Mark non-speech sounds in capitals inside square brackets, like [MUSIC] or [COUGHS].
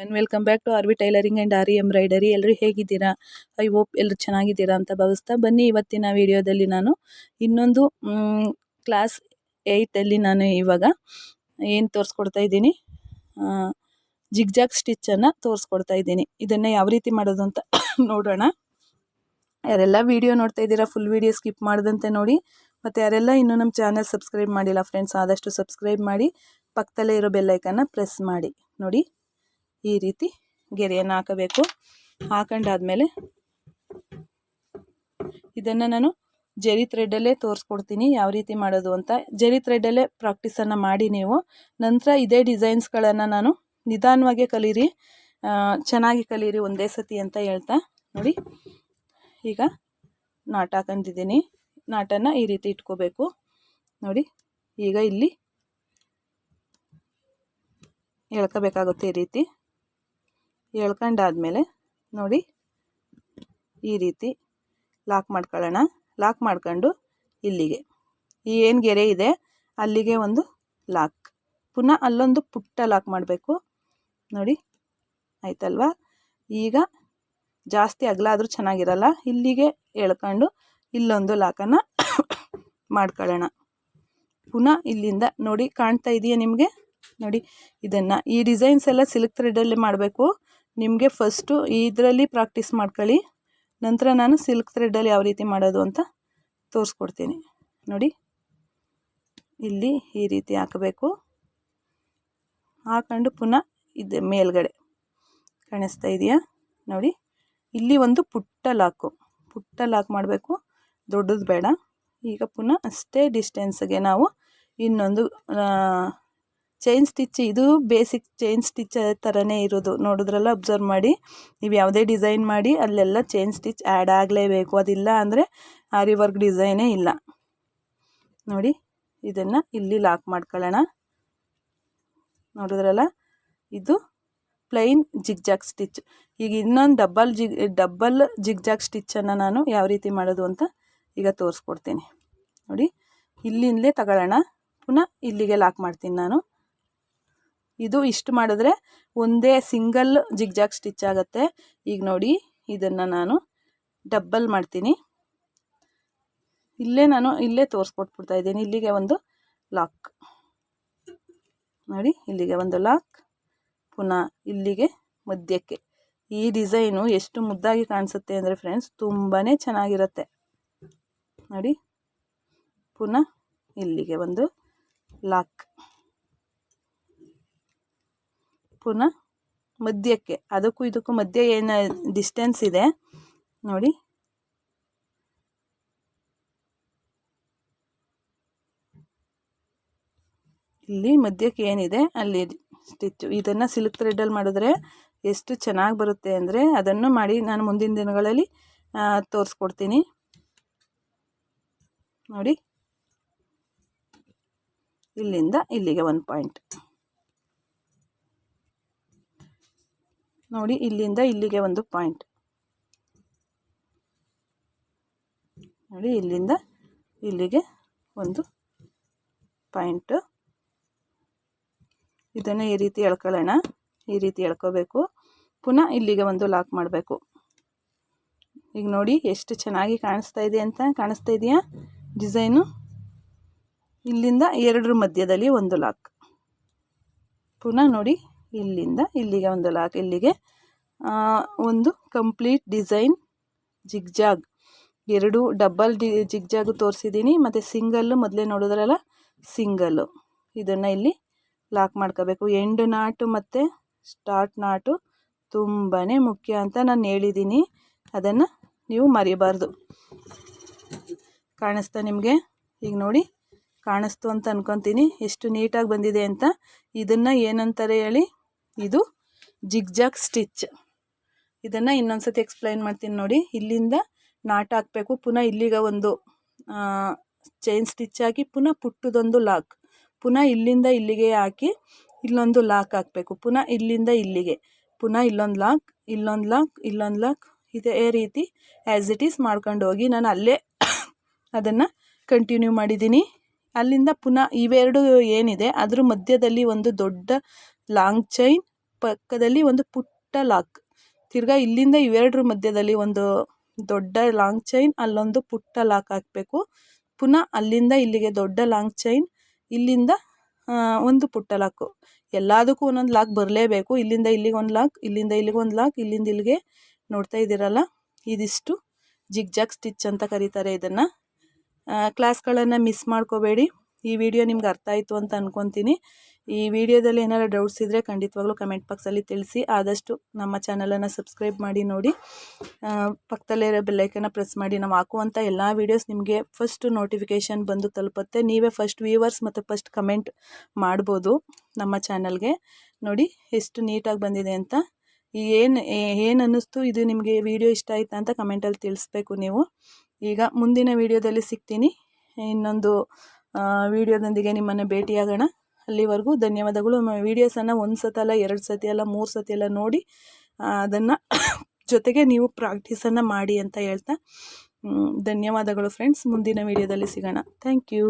And welcome back to R V tailoring and aari embroidery ಎಲ್ಲರೂ ಹೇಗಿದ್ದೀರಾ? I hope ಎಲ್ಲರೂ ಚೆನ್ನಾಗಿದ್ದೀರಾ ಅಂತ ಭಾವಿಸ್ತಾ ಬನ್ನಿ. ಇವತ್ತಿನ ವಿಡಿಯೋದಲ್ಲಿ ನಾನು ಇನ್ನೊಂದು ಕ್ಲಾಸ್ ಏಯ್ಟಲ್ಲಿ ನಾನು ಇವಾಗ ಏನು ತೋರಿಸ್ಕೊಡ್ತಾ ಇದ್ದೀನಿ? ಜಿಗ್ಜಾಗ್ ಸ್ಟಿಚ್ಚನ್ನು ತೋರಿಸ್ಕೊಡ್ತಾ ಇದ್ದೀನಿ. ಇದನ್ನು ಯಾವ ರೀತಿ ಮಾಡೋದು ಅಂತ [COUGHS] ನೋಡೋಣ. ಯಾರೆಲ್ಲ ವಿಡಿಯೋ ನೋಡ್ತಾ ಇದ್ದೀರಾ ಫುಲ್ ವಿಡಿಯೋ ಸ್ಕಿಪ್ ಮಾಡಿದಂತೆ ನೋಡಿ. ಮತ್ತು ಯಾರೆಲ್ಲ ಇನ್ನೂ ನಮ್ಮ ಚಾನಲ್ ಸಬ್ಸ್ಕ್ರೈಬ್ ಮಾಡಿಲ್ಲ ಫ್ರೆಂಡ್ಸ್ ಆದಷ್ಟು ಸಬ್ಸ್ಕ್ರೈಬ್ ಮಾಡಿ. ಪಕ್ಕದಲ್ಲೇ ಇರೋ ಬೆಲ್ಲೈಕನ್ನ ಪ್ರೆಸ್ ಮಾಡಿ. ನೋಡಿ. ಈ ರೀತಿ ಗೆರೆಯನ್ನು ಹಾಕಬೇಕು. ಹಾಕೊಂಡಾದ್ಮೇಲೆ ಇದನ್ನು ನಾನು ಜರಿ ಥ್ರೆಡ್ಡಲ್ಲೇ ತೋರಿಸ್ಕೊಡ್ತೀನಿ ಯಾವ ರೀತಿ ಮಾಡೋದು ಅಂತ. ಜರಿ ಥ್ರೆಡ್ಡಲ್ಲೇ ಪ್ರಾಕ್ಟೀಸನ್ನು ಮಾಡಿ ನೀವು. ನಂತರ ಇದೇ ಡಿಸೈನ್ಸ್ಗಳನ್ನು ನಾನು ನಿಧಾನವಾಗಿ ಕಲೀರಿ. ಚೆನ್ನಾಗಿ ಕಲೀರಿ ಒಂದೇ ಸತಿ ಅಂತ ಹೇಳ್ತಾ. ನೋಡಿ, ಈಗ ನಾಟ ಹಾಕೊಂಡಿದ್ದೀನಿ. ನಾಟನ್ನು ಈ ರೀತಿ ಇಟ್ಕೋಬೇಕು. ನೋಡಿ, ಈಗ ಇಲ್ಲಿ ಹೇಳ್ಕೋಬೇಕಾಗುತ್ತೆ ಈ ರೀತಿ. ಎಳ್ಕೊಂಡಾದ್ಮೇಲೆ ನೋಡಿ ಈ ರೀತಿ ಲಾಕ್ ಮಾಡ್ಕೊಳ್ಳೋಣ. ಲಾಕ್ ಮಾಡ್ಕೊಂಡು ಇಲ್ಲಿಗೆ. ಈ ಏನು ಗೆರೆ ಇದೆ? ಅಲ್ಲಿಗೆ ಒಂದು ಲಾಕ್. ಪುನಃ ಅಲ್ಲೊಂದು ಪುಟ್ಟ ಲಾಕ್ ಮಾಡಬೇಕು. ನೋಡಿ, ಆಯ್ತಲ್ವಾ? ಈಗ ಜಾಸ್ತಿ ಅಗಲ ಆದರೂ ಚೆನ್ನಾಗಿರಲ್ಲ. ಇಲ್ಲಿಗೆ ಎಳ್ಕೊಂಡು ಇಲ್ಲೊಂದು ಲಾಕನ್ನು [COUGHS] ಮಾಡ್ಕೊಳ್ಳೋಣ. ಪುನಃ ಇಲ್ಲಿಂದ ನೋಡಿ ಕಾಣ್ತಾ ಇದೆಯಾ ನಿಮಗೆ? ನೋಡಿ, ಇದನ್ನು ಈ ಡಿಸೈನ್ಸ್ ಎಲ್ಲ ಸಿಲ್ಕ್ ಥ್ರೆಡಲ್ಲೇ ಮಾಡಬೇಕು. ನಿಮಗೆ ಫಸ್ಟು ಇದರಲ್ಲಿ ಪ್ರಾಕ್ಟೀಸ್ ಮಾಡ್ಕೊಳ್ಳಿ. ನಂತರ ನಾನು ಸಿಲ್ಕ್ ಥ್ರೆಡ್ಡಲ್ಲಿ ಯಾವ ರೀತಿ ಮಾಡೋದು ಅಂತ ತೋರಿಸ್ಕೊಡ್ತೀನಿ. ನೋಡಿ. ಇಲ್ಲಿ ಈ ರೀತಿ ಹಾಕಬೇಕು. ಹಾಕೊಂಡು ಪುನಃ ಇದೆ ಮೇಲ್ಗಡೆ ಕಾಣಿಸ್ತಾ ಇದೆಯಾ? ನೋಡಿ. ಇಲ್ಲಿ ಒಂದು ಪುಟ್ಟ ಲಾಕು ಪುಟ್ಟ ಲಾಕ್ ಮಾಡಬೇಕು. ದೊಡ್ಡದು ಬೇಡ. ಈಗ ಪುನಃ ಅಷ್ಟೇ ಡಿಸ್ಟೆನ್ಸ್ಗೆ ನಾವು ಇನ್ನೊಂದು ಚೈನ್ ಸ್ಟಿಚ್ ಇದು ಬೇಸಿಕ್ ಚೈನ್ ಸ್ಟಿಚ್ ಥರನೇ ಇರೋದು. ನೋಡಿದ್ರಲ್ಲ ಅಬ್ಸರ್ವ್ ಮಾಡಿ, ನೀವು ಯಾವುದೇ ಡಿಸೈನ್ ಮಾಡಿ, ಅಲ್ಲೆಲ್ಲ ಚೈನ್ ಸ್ಟಿಚ್ ಆ್ಯಡ್ ಆಗಲೇಬೇಕು. ಅದಿಲ್ಲ ಅಂದರೆ ಆರಿ ವರ್ಕ್ ಡಿಸೈನೇ ಇಲ್ಲ. ನೋಡಿ, ಇದನ್ನು ಇಲ್ಲಿ ಲಾಕ್ ಮಾಡ್ಕೊಳ್ಳೋಣ. ನೋಡಿದ್ರಲ್ಲ, ಇದು ಪ್ಲೈನ್ ಜಿಗ್ಜಾಗ್ ಸ್ಟಿಚ್ ಈಗ ಇನ್ನೊಂದು ಡಬ್ಬಲ್ ಜಿಗ್ ಡಬ್ಬಲ್ ಜಿಗ್ಜಾಗ್ ಸ್ಟಿಚ್ಚನ್ನು ನಾನು ಯಾವ ರೀತಿ ಮಾಡೋದು ಅಂತ ಈಗ ತೋರಿಸ್ಕೊಡ್ತೀನಿ. ನೋಡಿ, ಇಲ್ಲಿಂದಲೇ ತಗೊಳ್ಳೋಣ. ಪುನಃ ಇಲ್ಲಿಗೆ ಲಾಕ್ ಮಾಡ್ತೀನಿ ನಾನು. ಇದು ಇಷ್ಟು ಮಾಡಿದ್ರೆ ಒಂದೇ ಸಿಂಗಲ್ ಜಿಗ್ಜಾಗ್ ಸ್ಟಿಚ್ ಆಗುತ್ತೆ. ಈಗ ನೋಡಿ, ಇದನ್ನು ನಾನು ಡಬ್ಬಲ್ ಮಾಡ್ತೀನಿ. ಇಲ್ಲೇ ನಾನು ಇಲ್ಲೇ ತೋರಿಸ್ಕೊಟ್ಬಿಡ್ತಾ ಇದ್ದೀನಿ. ಇಲ್ಲಿಗೆ ಒಂದು ಲಾಕ್. ನೋಡಿ, ಇಲ್ಲಿಗೆ ಒಂದು ಲಾಕ್. ಪುನಃ ಇಲ್ಲಿಗೆ ಮಧ್ಯಕ್ಕೆ. ಈ ಡಿಸೈನು ಎಷ್ಟು ಮುದ್ದಾಗಿ ಕಾಣಿಸುತ್ತೆ ಅಂದರೆ ಫ್ರೆಂಡ್ಸ್ ತುಂಬಾ ಚೆನ್ನಾಗಿರುತ್ತೆ. ನೋಡಿ, ಪುನಃ ಇಲ್ಲಿಗೆ ಒಂದು ಲಾಕ್. ಪುನಃ ಮಧ್ಯಕ್ಕೆ, ಅದಕ್ಕೂ ಇದಕ್ಕೂ ಮಧ್ಯ ಏನು ಡಿಸ್ಟೆನ್ಸ್ ಇದೆ, ನೋಡಿ. ಇಲ್ಲಿ ಮಧ್ಯಕ್ಕೆ ಏನಿದೆ, ಅಲ್ಲಿ ಸ್ಟಿಚ್ಚು ಇದನ್ನು ಸಿಲ್ಕ್ ಥ್ರೆಡ್ಡಲ್ಲಿ ಮಾಡಿದ್ರೆ ಎಷ್ಟು ಚೆನ್ನಾಗಿ ಬರುತ್ತೆ ಅಂದರೆ ಅದನ್ನು ಮಾಡಿ ನಾನು ಮುಂದಿನ ದಿನಗಳಲ್ಲಿ ತೋರಿಸ್ಕೊಡ್ತೀನಿ. ನೋಡಿ. ಇಲ್ಲಿಂದ ಇಲ್ಲಿಗೆ ಒಂದು ಪಾಯಿಂಟ್ ನೋಡಿ, ಇಲ್ಲಿಂದ ಇಲ್ಲಿಗೆ ಒಂದು ಪಾಯಿಂಟ್. ನೋಡಿ, ಇಲ್ಲಿಂದ ಇಲ್ಲಿಗೆ ಒಂದು ಪಾಯಿಂಟು. ಇದನ್ನು ಈ ರೀತಿ ಎಳ್ಕೊಳ್ಳೋಣ. ಈ ರೀತಿ ಎಳ್ಕೋಬೇಕು. ಪುನಃ ಇಲ್ಲಿಗೆ ಒಂದು ಲಾಕ್ ಮಾಡಬೇಕು. ಈಗ ನೋಡಿ, ಎಷ್ಟು ಚೆನ್ನಾಗಿ ಕಾಣಿಸ್ತಾ ಇದೆ ಅಂತ ಕಾಣಿಸ್ತಾ ಇದೆಯಾ? ಡಿಸೈನು. ಇಲ್ಲಿಂದ ಎರಡರ ಮಧ್ಯದಲ್ಲಿ ಒಂದು ಲಾಕ್. ಪುನಃ ನೋಡಿ ಇಲ್ಲಿಂದ ಇಲ್ಲಿಗೆ ಒಂದು ಲಾಕ್, ಇಲ್ಲಿಗೆ ಒಂದು ಕಂಪ್ಲೀಟ್ ಡಿಸೈನ್ ಜಿಗ್ಜಾಗ್. ಎರಡು ಡಬ್ಬಲ್ ಡಿ, ಜಿಗ್ಜಾಗು ತೋರಿಸಿದ್ದೀನಿ ಮತ್ತು ಸಿಂಗಲ್ಲು ಮೊದಲೇ ನೋಡಿದ್ರಲ್ಲ, ಸಿಂಗಲ್ಲು. ಇದನ್ನು ಇಲ್ಲಿ ಲಾಕ್ ಮಾಡ್ಕೋಬೇಕು. ಎಂಡ್ ನಾಟು ಮತ್ತು ಸ್ಟಾರ್ಟ್ ನಾಟು ತುಂಬಾ ಮುಖ್ಯ ಅಂತ ನಾನು ಹೇಳಿದ್ದೀನಿ ಅದನ್ನು ನೀವು ಮರಿಬಾರ್ದು. ಕಾಣಿಸ್ತಾ ನಿಮಗೆ? ಈಗ ನೋಡಿ, ಕಾಣಿಸ್ತು ಅಂತ ಅನ್ಕೊತೀನಿ. ಎಷ್ಟು ನೀಟಾಗಿ ಬಂದಿದೆ ಅಂತ. ಇದನ್ನು ಏನಂತಾರೆ ಹೇಳಿ ಇದು ಜಿಗ್ಜಾಗ್ ಸ್ಟಿಚ್. ಇದನ್ನು ಇನ್ನೊಂದು ಸತಿ ಎಕ್ಸ್ಪ್ಲೈನ್ ಮಾಡ್ತೀನಿ ನೋಡಿ. ಇಲ್ಲಿಂದ ನಾಟ್ ಹಾಕಬೇಕು. ಪುನಃ ಇಲ್ಲಿಗೆ ಒಂದು ಚೈನ್ ಸ್ಟಿಚ್ ಹಾಕಿ ಪುನಃ ಪುಟ್ಟದೊಂದು ಲಾಕ್. ಪುನಃ ಇಲ್ಲಿಂದ ಇಲ್ಲಿಗೆ ಹಾಕಿ ಇಲ್ಲೊಂದು ಲಾಕ್ ಹಾಕಬೇಕು. ಪುನಃ ಇಲ್ಲಿಂದ ಇಲ್ಲಿಗೆ. ಪುನಃ ಇಲ್ಲೊಂದು ಲಾಕ್ ಇಲ್ಲೊಂದು ಲಾಕ್ ಇಲ್ಲೊಂದು ಲಾಕ್. ಇದೇ ರೀತಿ ಆ್ಯಸ್ ಇಟ್ ಈಸ್ ಮಾಡ್ಕೊಂಡು ಹೋಗಿ ನಾನು ಅಲ್ಲೇ ಅದನ್ನು ಕಂಟಿನ್ಯೂ ಮಾಡಿದ್ದೀನಿ. ಅಲ್ಲಿಂದ ಪುನಃ ಇವೆರಡು ಏನಿದೆ, ಅದ್ರ ಮಧ್ಯದಲ್ಲಿ ಒಂದು ದೊಡ್ಡ ಲಾಂಗ್ ಚೈನ್ ಪಕ್ಕದಲ್ಲಿ ಒಂದು ಪುಟ್ಟ ಲಾಕ್. ತಿರ್ಗಾ ಇಲ್ಲಿಂದ ಇವೆರಡರ ಮಧ್ಯದಲ್ಲಿ ಒಂದು ದೊಡ್ಡ ಲಾಂಗ್ ಚೈನ್, ಅಲ್ಲೊಂದು ಪುಟ್ಟ ಲಾಕ್ ಹಾಕಬೇಕು. ಪುನಃ ಅಲ್ಲಿಂದ ಇಲ್ಲಿಗೆ ದೊಡ್ಡ ಲಾಂಗ್ ಚೈನ್, ಇಲ್ಲಿಂದ ಒಂದು ಪುಟ್ಟ ಲಾಕು. ಎಲ್ಲದಕ್ಕೂ ಒಂದೊಂದು ಲಾಕ್ ಬರಲೇಬೇಕು. ಇಲ್ಲಿಂದ ಇಲ್ಲಿಗೆ ಒಂದು ಲಾಕ್, ಇಲ್ಲಿಂದ ಇಲ್ಲಿಗೆ ಒಂದು ಲಾಕ್, ಇಲ್ಲಿಂದ ಇಲ್ಲಿಗೆ ನೋಡ್ತಾ ಇದ್ದೀರಲ್ಲ? ಇದಿಷ್ಟು ಜಿಗ್ ಜಾಗ್ ಸ್ಟಿಚ್ ಅಂತ ಕರೀತಾರೆ ಇದನ್ನು. ಕ್ಲಾಸ್ಗಳನ್ನು ಮಿಸ್ ಮಾಡ್ಕೋಬೇಡಿ. ಈ ವಿಡಿಯೋ ನಿಮ್ಗೆ ಅರ್ಥ ಆಯಿತು ಅಂತ ಅನ್ಕೊತೀನಿ. ಈ ವಿಡಿಯೋದಲ್ಲಿ ಏನಾದ್ರು ಡೌಟ್ಸ್ ಇದ್ದರೆ ಖಂಡಿತವಾಗ್ಲೂ ಕಮೆಂಟ್ ಬಾಕ್ಸಲ್ಲಿ ತಿಳಿಸಿ. ಆದಷ್ಟು ನಮ್ಮ ಚಾನಲನ್ನು ಸಬ್ಸ್ಕ್ರೈಬ್ ಮಾಡಿ ನೋಡಿ. ಪಕ್ಕದಲ್ಲಿರೋ ಬೆಲ್ಲೈಕನ್ನ ಪ್ರೆಸ್ ಮಾಡಿ. ನಾವು ಹಾಕುವಂಥ ಎಲ್ಲ ವೀಡಿಯೋಸ್ ನಿಮಗೆ ಫಸ್ಟ್ ನೋಟಿಫಿಕೇಷನ್ ಬಂದು ತಲುಪುತ್ತೆ. ನೀವೇ ಫಸ್ಟ್ ವ್ಯೂವರ್ಸ್ ಮತ್ತು ಫಸ್ಟ್ ಕಮೆಂಟ್ ಮಾಡ್ಬೋದು ನಮ್ಮ ಚಾನಲ್ಗೆ ನೋಡಿ, ಎಷ್ಟು ನೀಟಾಗಿ ಬಂದಿದೆ ಅಂತ. ಏನು ಏನು ಅನ್ನಿಸ್ತು? ಇದು ನಿಮಗೆ ವಿಡಿಯೋ ಇಷ್ಟ ಆಯ್ತಾ ಅಂತ ಕಮೆಂಟಲ್ಲಿ ತಿಳಿಸ್ಬೇಕು ನೀವು. ಈಗ ಮುಂದಿನ ವಿಡಿಯೋದಲ್ಲಿ ಸಿಗ್ತೀನಿ. ಇನ್ನೊಂದು ವಿಡಿಯೋದೊಂದಿಗೆ ನಿಮ್ಮನ್ನು ಭೇಟಿಯಾಗೋಣ. ಅಲ್ಲಿವರೆಗೂ ಧನ್ಯವಾದಗಳು. ವೀಡಿಯೋಸನ್ನು ಒಂದು ಸತಿ ಅಲ್ಲ ಎರಡು ಸತಿ ಅಲ್ಲ ಮೂರು ಸತಿ ಎಲ್ಲ ನೋಡಿ ಅದನ್ನು ಜೊತೆಗೆ ನೀವು ಪ್ರಾಕ್ಟೀಸನ್ನು ಮಾಡಿ ಅಂತ ಹೇಳ್ತಾ ಧನ್ಯವಾದಗಳು ಫ್ರೆಂಡ್ಸ್. ಮುಂದಿನ ವಿಡಿಯೋದಲ್ಲಿ ಸಿಗೋಣ. Thank you.